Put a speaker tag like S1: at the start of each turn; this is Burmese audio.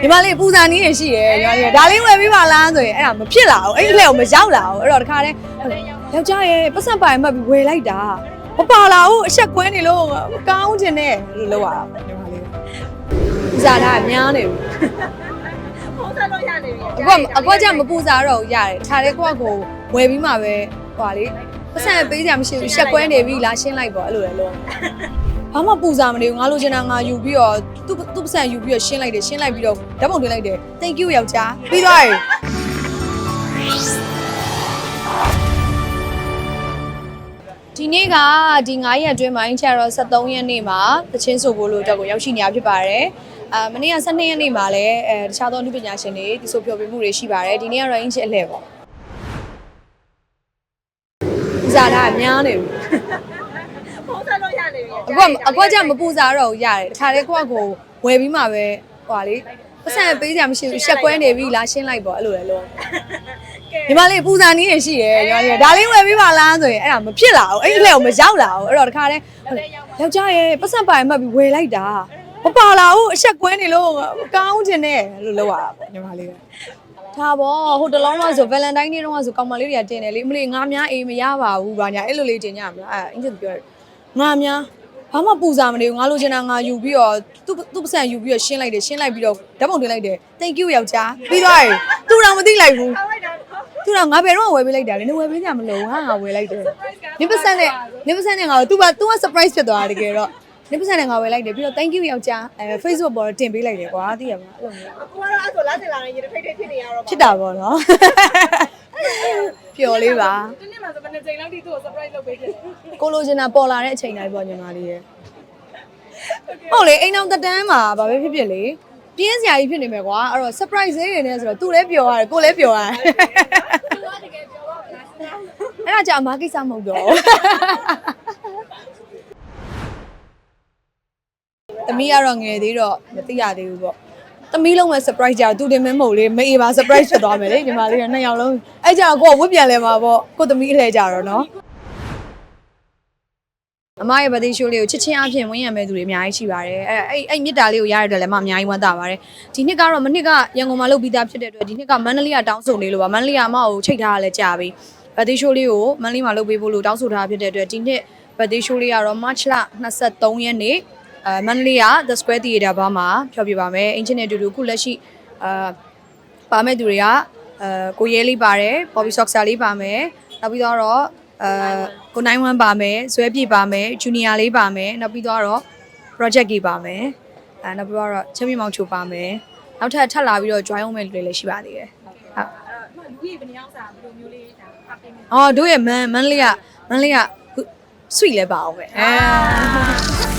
S1: ညီမလေးပူဇာနည်းရရှိတယ်ညီမလေးဒါလေးဝယ်ပေးပါလားဆိုရင်အဲ့ဒါမဖြစ်လာဘူးအဲ့ဒီလှည့်ကိုမရောက်လာဘူးအဲ့တော့တခါတည်းယောက်ျားရဲ့ပတ်စံပိုင်မှတ်ပြီးဝယ်လိုက်တာမပါလာဘူးအဆက်ကွဲနေလို့မကောင်းချင်နဲ့လို့လောက်ရတာပေါ့ညီမလေးပူဇာတာများနေပြီ
S2: ဖုန်းဆက်လို့ရနေပြီ
S1: အခုကအကွက်ကြမပူဇာတော့ဘူးရတယ်ခြားတဲ့ကိုကကိုဝယ်ပြီးမှပဲဟွာလေပတ်စံပေးကြမရှိဘူးဆက်ကွဲနေပြီလားရှင်းလိုက်ပေါ့အဲ့လိုလေလို့ ဘာမှပူဇာမနေဘူးငါလိုချင်တာငါယူပြီးတော့သူ့သူ့ပတ်စံယူပြီးတော့ရှင်းလိုက်တယ်ရှင်းလိုက်ပြီးတော့ဓာတ်ပုံတင်လိုက်တယ် thank you ယောက်ျားပြီးသွားပြီဒီနေ့ကဒီ9ရက်အတွင်းမှာအင်ချာတော့73ရက်နေ့မှာတချင်းဆိုဖို့လို့တော့ကိုရောက်ရှိနေရဖြစ်ပါတယ်အာမနေ့က12ရက်နေ့မှာလည်းအဲတခြားသောအနုပညာရှင်တွေဒီဆိုဖျော်ဖြေမှုတွေရှိပါတယ်ဒီနေ့ကတော့အင်ချာအလှည့်ပေါ့ဇာတာများနေပြီ
S2: ဖု န်းဆက်လို့ရနေပြီ
S1: အခုကအကွက်ကြမပူစားတော့ဘူးရတယ်တခါတည်းကိုကကိုဝယ်ပြီးမှပဲဟွာလေပတ်စံပေးကြမရှိဘူးရှက်ကွဲနေပြီလားရှင်းလိုက်ပေါ့အဲ့လိုလေလို့ညီမလေးပူဇာနည်းရရှိတယ်ညီမလေးဒါလေးဝယ်ပေးပါလားဆိုရင်အဲ့ဒါမဖြစ်လာဘူးအဲ့ဒီလှည့်ကိုမရောက်လာဘူးအဲ့တော့တခါတည်းယောက်ျားရဲ့ပတ်စံပိုင်မှတ်ပြီးဝယ်လိုက်တာမပါလာဘူးအဆက်ကွဲနေလို့မကောင်းချင်နဲ့လို့လောက်ရတာပေါ့ညီမလေးဒါပေါ့ဟိုတလုံးတော့ဆို Valentine Day တုန်းကဆိုကောင်မလေးတွေကတင်တယ်လေမလေးငါများအေးမရပါဘူးဗာညာအဲ့လိုလေးတင်ကြမလားအဲ့အင်ဂျင်ပြောတယ် ငါများဘာမှပူစားမနေဘူးငါလိုချင်တာငါယူပြီးတော့သူ့သူ့ပတ်စံယူပြီးတော့ရှင်းလိုက်တယ်ရှင်းလိုက်ပြီးတော့ဓာတ်ပုံတင်လိုက်တယ် thank you ယောက်ျားပြီးသွားပြီသူတော့မသိလိုက်ဘူး
S2: ဆောက်လိုက်တာ
S1: သူတော့ငါဘယ်တော့မှဝယ်ပေးလိုက်တာလဲနေဝယ်ပေးကြမလို့ဟာငါဝယ်လိုက်တယ်နေပစံနဲ့နေပစံနဲ့ငါသူကသူက surprise ဖြစ်သွားတာတကယ်တော့နေပစံနဲ့ငါဝယ်လိုက်တယ်ပြီးတော့ thank you ယောက်ျားအဲ Facebook ပေါ်တော့တင်ပေးလိုက်တယ်ကွာသိရမလားအဲ့လိုမျိုး
S2: အကူကတော့အဲ့ဆိုလာတင်လာရင်ရေထိတ်ထိတ်ဖြစ်နေရတော့
S1: ဖြစ်တာပေါ့နော် ပျော်လေးပါ
S2: ဒီနေ့မှဆိုဘယ်နှချိန်လောက်ထိသူ့ကို surprise လုပ်ပေးခဲ့လဲ
S1: ကိုလိုချင်တာပေါ်လာတဲ့အချိန်တိုင်းပေါ့ညီမလေးရဲ့ဟုတ်လေအိမ်အောင်တက်တန်းမှာဗာပဲဖြစ်ဖြစ်လေပြင်းစရာကြီးဖြစ်နေမယ်ကွာအဲ့တော့ surprise လေးတွေနဲ့ဆိုတော့သူလည်းပျော်ရတယ်ကိုလည်းပျော်ရတယ်
S2: သူကတကယ်ပြောတော့မလားစဉ်းစား
S1: အဲ့ဒါကြောင့်အမကိစ္စမဟုတ်တော့သမီးကတော့ငယ်သေးတော့မသိရသေးဘူးပေါ့ သမီးလုံးမဲ့ surprise ကြောင့်သူတင်မဲမဟုတ်လေမေအေပါ surprise ဖြစ်သွားမယ်လေညီမလေးကနှစ်ယောက်လုံးအဲ့ကြောင့်ကိုကဝတ်ပြန်လဲမှာပေါ့ကိုသမီးအလှည့်ကြတော့နော်အမရဲ့ဗတိရှိုးလေးကိုချစ်ချင်းအဖြစ်ဝင်းရံမဲ့သူတွေအများကြီးရှိပါတယ်အဲ့အဲ့အဲ့မြစ်တာလေးကိုရရတဲ့လည်းမအများကြီးဝမ်းသာပါတယ်ဒီနှစ်ကတော့မနှစ်ကရန်ကုန်မှာလုပ်ပြီးသားဖြစ်တဲ့အတွက်ဒီနှစ်ကမန္တလေးကတောင်းဆိုနေလို့ပါမန္တလေးကအမကိုချိတ်ထားရလဲကြာပြီဗတိရှိုးလေးကိုမန္တလေးမှာလုပ်ပေးဖို့လို့တောင်းဆိုထားဖြစ်တဲ့အတွက်ဒီနှစ်ဗတိရှိုးလေးကတော့ March လ23ရက်နေ့ အဲမန္တလေးက The Square Theater ဘာမှာဖျော်ပြပါမယ်အင်ဂျင်နဲ့အတူတူခုလက်ရှိအာပါမဲ့သူတွေကအဲကိုရဲလေးပါတယ် Bobby Soxer လေးပါမယ်နောက်ပြီးတော့အဲကိုနိုင်ဝမ်ပါမယ်ဇွဲပြေပါမယ်ဂျူနီယာလေးပါမယ်နောက်ပြီးတော့ project ကြီးပါမယ်အဲနောက်ပြီးတော့ချက်မြမောင်ချိုပါမယ်နောက်ထပ်ထပ်လာပြီးတော့ join အောင်မဲ့လူတွေလည်းရှိပါသေးတယ်ဟုတ်
S2: လူကြီးဘယ်နှယောက်စာဘယ်လိုမျိုးလေးဒါအပင်း
S1: အော်တို့ရဲ့မန်မန်လေးကမန်လေးက sweet လဲပါအောင်ပဲအဲ